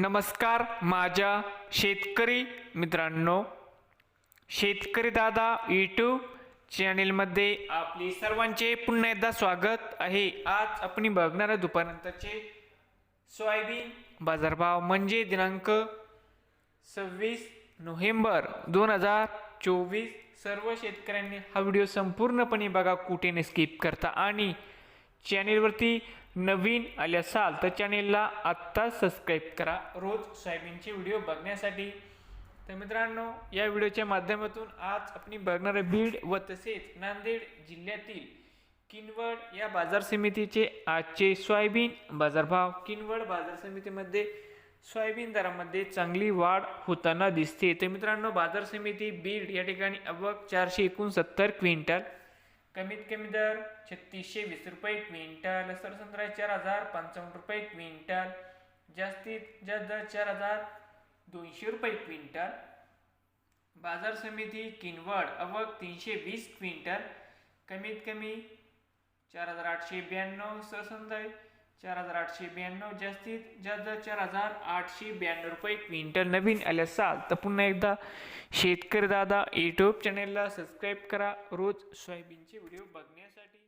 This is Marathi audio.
नमस्कार माझ्या शेतकरी मित्रांनो. शेतकरी दादा यूट्यूब चॅनेलमध्ये आपले सर्वांचे पुन्हा एकदा स्वागत आहे. आज आपण बघणार आहे दुपारनंतरचे सोयाबीन बाजारभाव म्हणजे दिनांक सव्वीस नोव्हेंबर दोन हजार चोवीस. सर्व शेतकऱ्यांनी हा व्हिडिओ संपूर्णपणे बघा कुठे न स्किप करता. आणि चॅनेलवरती नवीन आले असाल तर चॅनेलला आत्ताच सबस्क्राईब करा. रोज सोयाबीनचे व्हिडिओ बघण्यासाठी. तर मित्रांनो या व्हिडिओच्या माध्यमातून आज आपण बघणार आहे बीड व तसेच नांदेड जिल्ह्यातील किनवड या बाजार समितीचे आजचे सोयाबीन बाजारभाव. किनवड बाजार समितीमध्ये सोयाबीन दरामध्ये चांगली वाढ होताना दिसते. तर मित्रांनो बाजार समिती बीड या ठिकाणी अवक चारशे एकोणसत्तर क्विंटल कमीत कमी दर छत्तीसशे वीस रुपये क्विंटल सरसंत्रा चार हजार पंचावन्न रुपये क्विंटल जास्तीत जास्त दर चार हजार दोनशे रुपये क्विंटल. बाजार समिती किनवड अवक तीनशे वीस क्विंटल कमीत कमी चार हजार आठशे ब्याण्णव सरसंदाय चार हजार आठशे ब्याण्णव जास्तीत जास्त चार हजार आठशे ब्याण्णव रुपये. क्विंटल नवीन आले असाल तर पुन्हा एकदा शेतकरी दादा यूट्यूब चॅनेलला सबस्क्राईब करा. रोज सोयाबीनचे व्हिडिओ बघण्यासाठी.